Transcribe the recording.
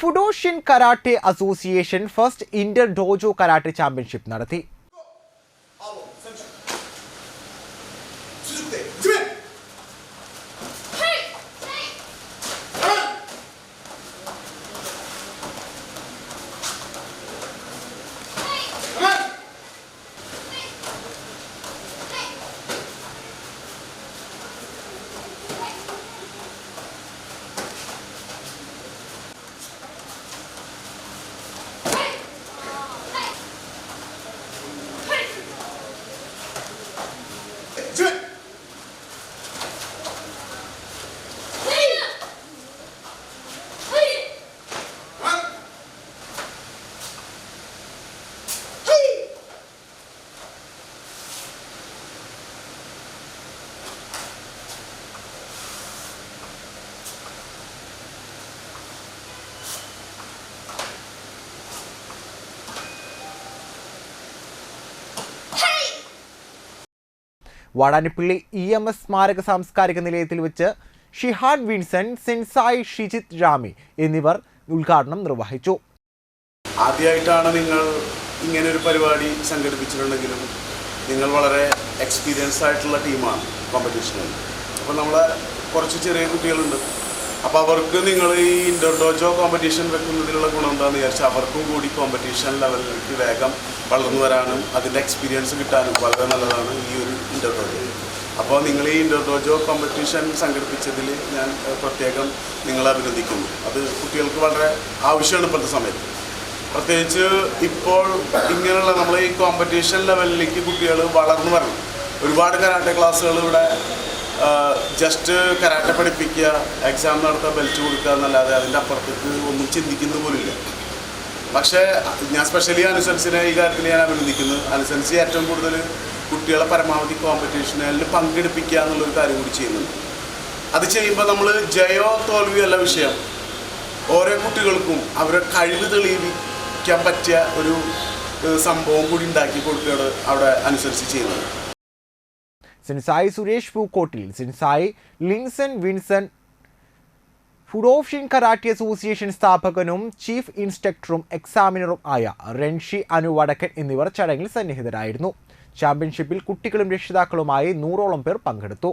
ഫുഡോഷ്യൻ karate association first inter dojo karate championship നടത്തി. Vadanappally E M S സ്മാരക സാംസ്കാരിക നിലയത്തിൽ വെച്ച് ഷിഹാൻ വിൻസൺ സെൻസായ് ഷിജിത് രാമി എന്നിവർ ഉദ്ഘാടനം നിർവഹിച്ചു. ആദ്യമായിട്ടാണ് നിങ്ങൾ ഇങ്ങനെ ഒരു പരിപാടി സംഘടിപ്പിച്ചിട്ടുണ്ടെങ്കിലും നിങ്ങൾ വളരെ എക്സ്പീരിയൻസ് ആയിട്ടുള്ള ടീമാണ് കോമ്പറ്റീഷനിൽ അപ്പോൾ നമ്മളെ കുറച്ച് ചെറിയ കുട്ടികളുണ്ട്. അപ്പോൾ അവർക്ക് നിങ്ങൾ ഈ ഇൻഡോർ ഡോജോ കോമ്പറ്റീഷൻ വെക്കുന്നതിലുള്ള ഗുണം എന്താണെന്ന് വിചാരിച്ചാൽ അവർക്കും കൂടി കോമ്പറ്റീഷൻ ലെവലിലേക്ക് വേഗം വളർന്നു വരാനും അതിന്റെ എക്സ്പീരിയൻസ് കിട്ടാനും വളരെ നല്ലതാണ് ഈ ഒരു അപ്പോൾ നിങ്ങൾ ഈ ഡോജോ കോമ്പറ്റീഷൻ സംഘടിപ്പിച്ചതിൽ ഞാൻ പ്രത്യേകം നിങ്ങളെ അഭിനന്ദിക്കുന്നു. അത് കുട്ടികൾക്ക് വളരെ ആവശ്യമാണ് ഇപ്പോഴത്തെ സമയത്ത്. പ്രത്യേകിച്ച് ഇപ്പോൾ ഇങ്ങനെയുള്ള നമ്മൾ ഈ കോമ്പറ്റീഷൻ ലെവലിലേക്ക് കുട്ടികൾ വളർന്നു വരണം. ഒരുപാട് കരാട്ടെ ക്ലാസ്സുകൾ ഇവിടെ ജസ്റ്റ് കരാട്ടെ പഠിപ്പിക്കുക എക്സാം നടത്തുക ബെൽറ്റ് കൊടുക്കുക എന്നല്ലാതെ അതിന്റെ അപ്പുറത്തേക്ക് ഒന്നും ചിന്തിക്കുന്ന പോലില്ല പക്ഷേ ഞാൻ സ്പെഷ്യലി അനുസരിച്ചിനെ ഈ കാര്യത്തിൽ ഞാൻ അഭിനന്ദിക്കുന്നു. അനുസരിച്ച് ഏറ്റവും കൂടുതൽ കുട്ടികളെ പരമാവധി കോമ്പറ്റീഷനിൽ പങ്കെടുപ്പിക്കുക എന്നുള്ളൊരു കാര്യം കൂടി ചെയ്യുന്നുണ്ട്. അത് ചെയ്യുമ്പോൾ നമ്മൾ ജയോ തോൽവിയോ അല്ല വിഷയം. ഓരോ കുട്ടികൾക്കും അവരുടെ കഴിവ് തെളിയിക്കാൻ പറ്റിയ ഒരു സംഭവം കൂടി ഉണ്ടാക്കി കൊടുക്കുകയാണ് അവിടെ അനുസരിച്ച് ചെയ്യുന്നത്. Sensei Suresh Pookottil. Sensei Linson Vinson Fudoshin karate association സ്ഥാപകനും chief ഇൻസ്ട്രക്ടറും എക്സാമിനറും ആയ റെൻഷി അനു വടക്കൻ എന്നിവർ ചടങ്ങിൽ സന്നിഹിതരായിരുന്നു. ചാമ്പ്യൻഷിപ്പിൽ കുട്ടികളും രക്ഷിതാക്കളുമായി നൂറോളം പേർ പങ്കെടുത്തു.